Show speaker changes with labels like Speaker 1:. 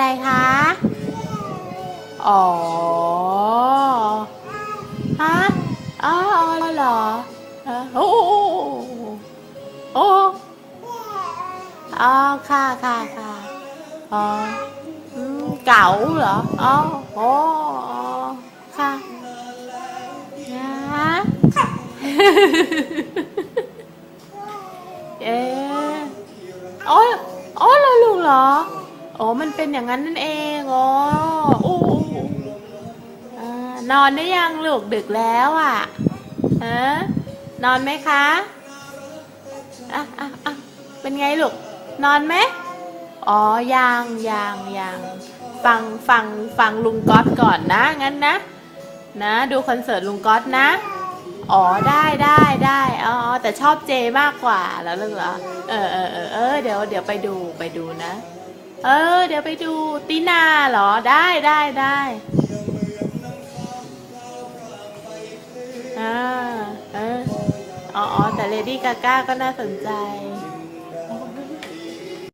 Speaker 1: อะไรคะ อ๋อฮะอ๋อเหรอโอ้โอ้อ๋อค่ะค่ะค่ะอ๋อเก๋าเหรออ๋อโอ้อ๋อค่ะนะเอ๊ะโอ้ยโอ้ยเหรอลูกเหรอ โอ้มันเป็นอย่างนั้นนั่นเอง อ๋อโอ้อ่านอนได้ยังลูกดึกแล้วอะฮะนอนไหมคะอะอะอะเป็นไงลูก นอนไหมอ๋อ ยังยังยังฟังฟังฟังลุงก๊อตก่อนนะ งั้นนะ นะ ดูคอนเสิร์ตลุงก๊อตนะ อ๋อ ได้ได้ได้อ๋อ แต่ชอบเจมากกว่าแล้วเหรอเออเออเออเออเดี๋ยวเดี๋ยวไปดูไปดูนะ เออ เดี๋ยวไปดูตินาเหรอได้ได้ได้อ่าเอออ๋อออแต่เลดี้กาก้าก็น่าสนใจ